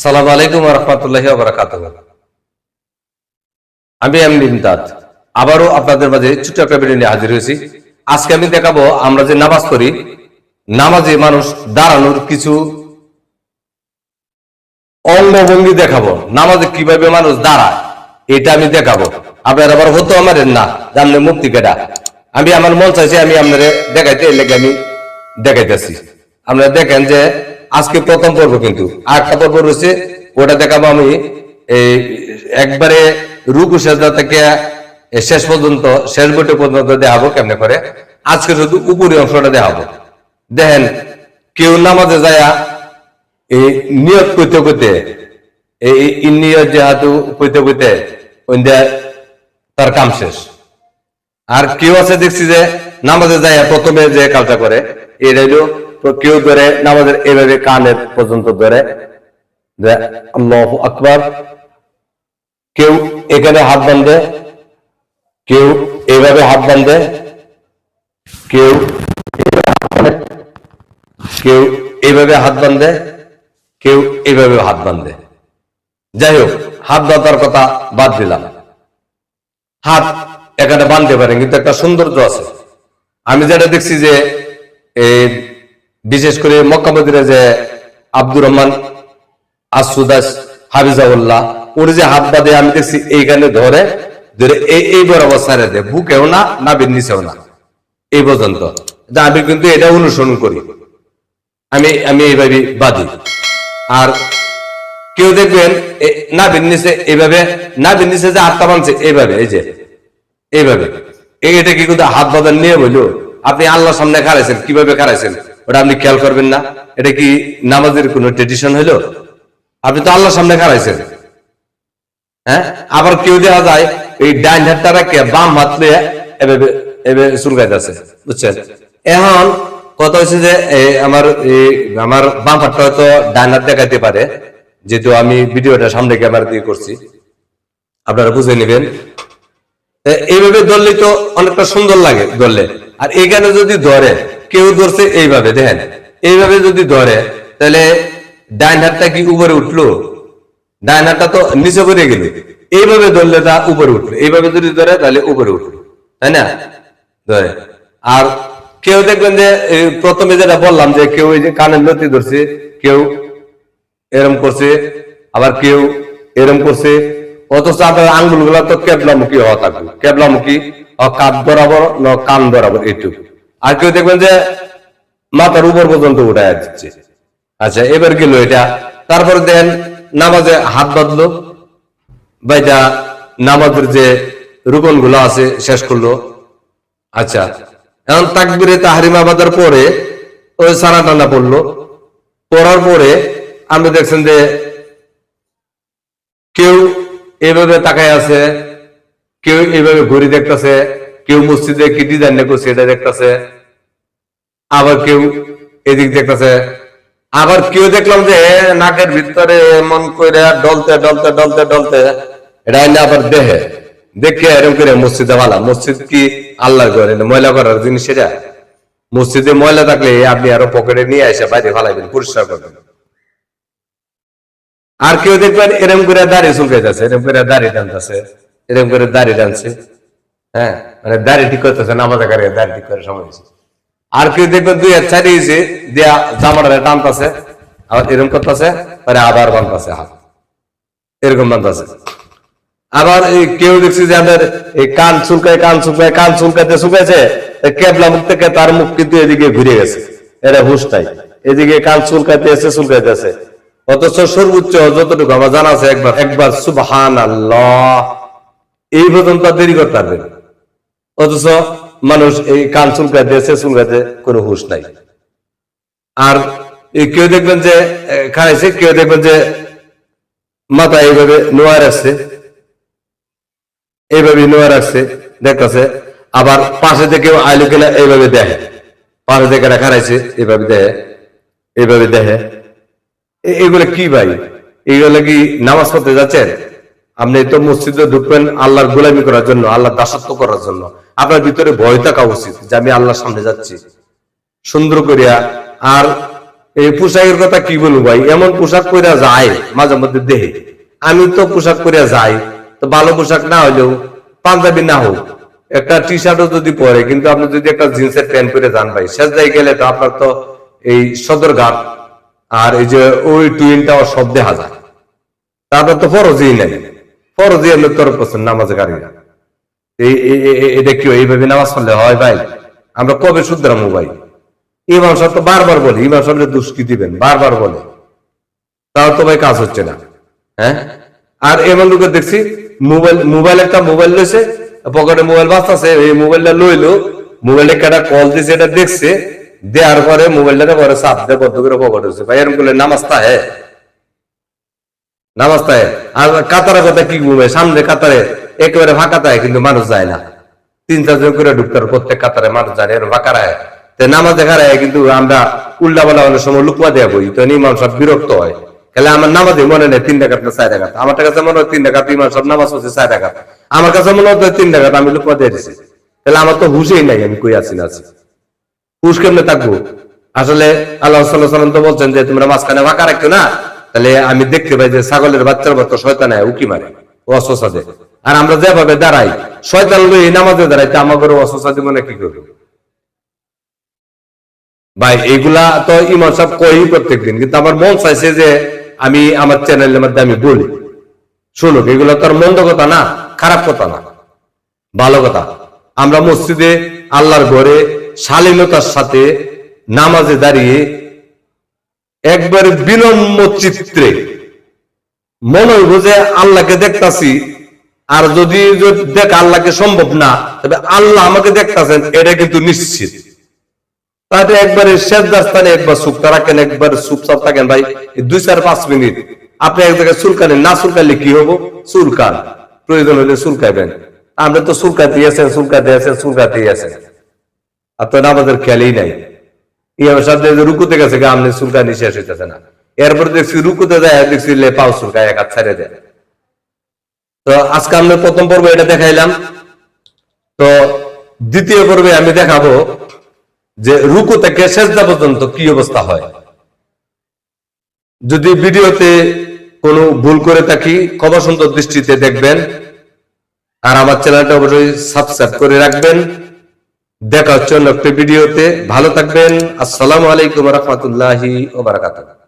আসসালামু আলাইকুম রহমতুল্লাহ বারাকাত আমি এম ইমদাদ। আবারও আপনাদের মাঝে ছোট্ট একটা ভিডিও নিয়ে হাজির হয়েছি। আজকে আমি দেখাবো, আমরা যে নামাজ পড়ি, নামাজে মানুষ দাঁড়ানোর কিছু অঙ্গভঙ্গি দেখাবো। নামাজে কীভাবে মানুষ দাঁড়ায়, এটা আমি দেখাবো। আপনার আবার হতো আমার না, জানলে মুক্তি কেটা আমি আমার মন চাইছে আমি আপনার দেখাইতে, এর আমি দেখাইতেছি। আপনারা দেখেন যে আজকে প্রথম পর্ব কিন্তু। আরেকটা পর্ব রয়েছে, ওটা দেখাবো আমি। এই একবারে রুকু সেজদা থেকে শেষ পর্যন্ত, শেষ বইটা পর্যন্ত দেখাবো কেমনে করে। আজকে শুধু উপরে অংশটা দেখাবো। দেখেন, কেউ নামাজে যায় এই নিয়ত করতে করতে, এই এই নিয়ত যেহেতু করতে করতে তার কাম শেষ। আর কেউ আছে দেখছি যে নামাজে যায় প্রথমে যে কাজটা করে, এটা হলো তো কেউ ধরে নামাজের এভাবে কানের পর্যন্ত ধরে, যে আল্লাহ আকবার। কেউ এখানে হাত বান্ধে কেউ এইভাবে হাত বান্ধে কেউ কেউ এইভাবে হাত বান্ধে কেউ এইভাবে হাত বান্ধে যাই হোক, হাত বাঁধার কথা বাদ দিলাম। হাত এখানে বাঁধতে পারেন, কিন্তু একটা সৌন্দর্য আছে। আমি যেটা দেখছি যে বিশেষ করে মক্কা মদিরে যে আব্দুর রহমান আসুদাস হাবিজাউল্লাহ ওর যে হাত বাদে আমি দেখছি এইখানে ধরে ধরে এই এই বরাবর দেয়। বুকেও না না নিচেও না। এই পর্যন্ত। আমি কিন্তু এটা অনুসরণ করি। আমি আমি এইভাবে বাঁধি। আর কেউ দেখবেন না বিন্নিসে এইভাবে না বিন্নিসে যে আত্মা বানছে এইভাবে, এই যে, এইভাবে। এই এটা কি কিন্তু হাত বাঁধার নিয়ে হইল? আপনি আল্লাহর সামনে খারাইছেন কীভাবে খারাইছেন ওটা আপনি খেয়াল করবেন না। এটা কি নামাজের কোন ট্রেডিশন হইল? আপনি তো আল্লাহর সামনে খারাইছেন হ্যাঁ? আবার কেউ দেখা যায়, এই ডাইন হাতটা বাম হাত লিয়ে এভাবে এভাবে বুঝছেন? এখন কথা হচ্ছে যে আমার আমার বাম হাতটা হয়তো ডাইন হাত দেখাইতে পারে, যেহেতু আমি ভিডিওটা সামনে ক্যামেরা দিয়ে করছি। আপনারা বুঝে নেবেন। এইভাবে ধরলে তো অনেকটা সুন্দর লাগে ধরলে। আর এখানে যদি ধরে কেউ ধরছে এইভাবে, দেখেন। এইভাবে যদি ধরে, তাহলে ডাইন হাতটা কি উপরে উঠল? ডাইন হাতটা তো নিচে পড়ে গেল। এইভাবে ধরলে তা উপরে উঠল। এইভাবে যদি ধরে, তাহলে উপরে উঠল। তাই না? ধরে। আর কেউ দেখবেন যে প্রথমে যেটা বললাম যে, কেউ এই যে কানের লতি ধরছে, কেউ এরম করছে, আবার কেউ এরম করছে, অথচ আপনার আঙ্গুলগুলা তো কেবলামুখী হওয়া থাকবে। কেবলামুখী কাপ বরাবর, ন, কান বরাবর এইটুকু। আর কেউ দেখবেন যে মাথার উপর পর্যন্ত উঠায় দিচ্ছে। আচ্ছা এবার গেল এটা। তারপরে দেন নামাজে হাত বাঁধলো। বা এটা নামাজের যে রুকনগুলো আছে, শেষ করল। আচ্ছা এখন তাকবিরে তাহারিমা বাঁধার পরে ওই সারা টানা পড়ল। পড়ার পরে আপনি দেখছেন যে কেউ এভাবে তাকায় আছে, কেউ এভাবে ঘড়ি দেখতেছে কেউ মসজিদে কি ডিজাইন করছে এটা দেখতেছে। আবার কেউ এদিক দেখতেছে। আবার কেউ দেখলাম যে নাকের ভিতরে মন করে ডলতে ডলতে ডলতে ডলতে, এটা আবার দেহে। দেখে এরকম করে মসজিদে ভালা মসজিদ কি আল্লাহ করে ময়লা করার জিনিস এটা? মসজিদে ময়লা থাকলে আপনি আরও পকেটে নিয়ে এসে বাইরে ফালাইবেন, পরিষ্কার করবেন। আর কেউ দেখবেন এরম করে দাড়ি চুলকাইতেছে, এরম করে দাড়ি টানতেছে, এরম করে দাড়ি টানছে। হ্যাঁ মানে দাড়ি ঠিক করতেছে, নামাজ আকারে দাড়ি ঠিক করে সময় হয়েছে। আর কেউ দেখবেন দুই হাত ছাড়িয়েছে জামাটা টানতেছে, আবার এরকম করতেছে, পরে আবার বানতেছে হাত। এরকম বানতেছে। আবার এই কেউ দেখছি যে আমাদের এই কান চুলকায় কান চুলকায়, কান এই কেবলা মুখ থেকে তার মুখ কিন্তু এদিকে ঘুরে গেছে। এটা এদিকে কান চুলকাইতে এসে চুলকাইতে আছে। অথচ সর্বোচ্চ যতটুকু আমার জানা আছে, একবার একবার সুবহান আল্লাহ এই পর্যন্ত দেরি করতে পারবে না। অথচ মানুষ এই কান চুলকাইতে এসে চুলকাইতে কোনো হুশ নাই। আর কেউ দেখবেন যে খাইছে, কেউ দেখবেন যে মাথা এইভাবে নোয়া রাখছে, এইভাবে নোয়া রাখছে, দেখতেছে, আবার পাশে থেকে আইলো কিনা এইভাবে দেখে। পাশে থেকে রাখা রাখছে এইভাবে দেখে এইভাবে দেখে। এগুলো কি ভাই? এগুলো কি নামাজ পড়তে যাচ্ছেন? আপনি তো মসজিদে ঢুকবেন আল্লাহর গোলামি করার জন্য আল্লাহ দাসত্ব করার জন্য। আপনার ভিতরে ভয় থাকা উচিত যে আমি আল্লাহর সামনে যাচ্ছি। সুন্দর করিয়া, আর এই পোশাকের কথা কি বলব ভাই? এমন পোশাক পরে যায়, মাঝে মধ্যে দেহে। আমি তো পোশাক পরে যাই, তো ভালো পোশাক না হলেও পাঞ্জাবি না হোক, একটা টি শার্টও যদি পরে, কিন্তু আপনি যদি একটা জিন্সের প্যান্ট পরে যান ভাই, শেষ জায়গায় গেলে তো আপনার তো এই সদরঘাট, আর এই যে ওই টুইন টাওয়ার সব দেখা যায়। তারপর তো ফরজই নাই। নামাজে এই- এটা কি এইভাবে নামাজ পড়লে হয় ভাই? আমরা কবে ভাই? ইমাম সাহেব তো বারবার বলে, ইমাম সাহেব দিবেন, বারবার বলে। তাও তো ভাই কাজ হচ্ছে না হ্যাঁ? আর এমন লোকে দেখছি, মোবাইল মোবাইল একটা মোবাইল লইছে, পকেটে মোবাইল বাঁচতেছে, এই মোবাইলটা লইলো মোবাইলটা কেটা কল দিছে এটা দেখছে, দেওয়ার পরে মোবাইলটা পরে দিয়ে বদ্ধ করে পকেট হচ্ছে। ভাই, এরকম করলে নামাজটা হ্যাঁ। নামাজটায়। আর কাতারের কথা কি সামনে কাতারে একেবারে ফাঁকা কিন্তু মানুষ যায় না। তিন করে প্রত্যেক কাতারে মানুষ যায় রায়। নামাজ দেখা রায়, কিন্তু আমরা উল্টা বেলা অনেক সময় লুকমা দেওয়া বই তো ইমাম সব বিরক্ত হয়। তাহলে আমার মনে নেই তিন টাকাত না চার টাকাত আমার কাছে মনে হয় তিন টাকাত ইমাম সব নামাজ পড়ছে চার আমার কাছে মনে হয় তিন টাকাত আমি লুকমা দিয়ে দিছি। তাহলে আমার তো হুশেই নাই, আমি কই আছি না আছি। হুশ কেমনে থাকব? আসলে আল্লাহ সাল্লাহ সাল্লাম তো বলছেন যে তোমরা মাঝখানে ফাঁকা রাখছো না। তাহলে আমি দেখতে পাই যে ছাগলের বাচ্চার মতো শয়তান উকি মারে অসসাদে। আর আমরা যেভাবে দাঁড়াই, শয়তান লই নামাজে দাঁড়াইতে আমাদের অসসাদে মনে কি করব? ভাই এগুলা তো ইমাম সাহেব কই প্রত্যেকদিন, কিন্তু আমার মন চাইছে যে আমি আমার চ্যানেলের মধ্যে আমি বলি। শুনুক, এগুলো তো আর মন্দ কথা না, খারাপ কথা না, ভালো কথা। আমরা মসজিদে, আল্লাহর ঘরে শালীনতার সাথে নামাজে দাঁড়িয়ে একবারে বিনম্র চিত্রে। মনে হইব যে আল্লাহকে দেখতাছি, আর যদি দেখ আল্লাহকে সম্ভব না, তবে আল্লাহ আমাকে দেখতাছেন, এটা কিন্তু নিশ্চিত। তাহলে একবারে শেষ রাস্তানে একবার সুখটা রাখেন, একবার চুপচাপ থাকেন ভাই দুই চার পাঁচ মিনিট। আপনি এক জায়গায় চুলকানেন না চুলকালে কি হব? চুলকান প্রয়োজন হলে চুলকাইবেন আমরা তো চুলকাতে আছেন চুলকাতে আছেন চুলকাতে আছেন। আর তো আমাদের খেয়ালই নাই। সাথে যে রুকুতে গেছে, গা হইতেছে না। এরপর দেখছি রুকুতে যায়, দেখছি এক ছাড়ে দেয়। তো আজকে আমরা প্রথম পর্ব এটা দেখাইলাম। তো দ্বিতীয় পর্বে আমি দেখাবো যে রুকু থেকে শেষদা পর্যন্ত কি অবস্থা হয়। যদি ভিডিওতে কোনো ভুল করে থাকি সুন্দর দৃষ্টিতে দেখবেন। আর আমার চ্যানেলটা অবশ্যই সাবস্ক্রাইব করে রাখবেন। দেখা হচ্ছে অন্য একটি ভিডিওতে ভালো থাকবেন। আসসালামু আলাইকুম রহমতুল্লাহি ওবারাকাতুহ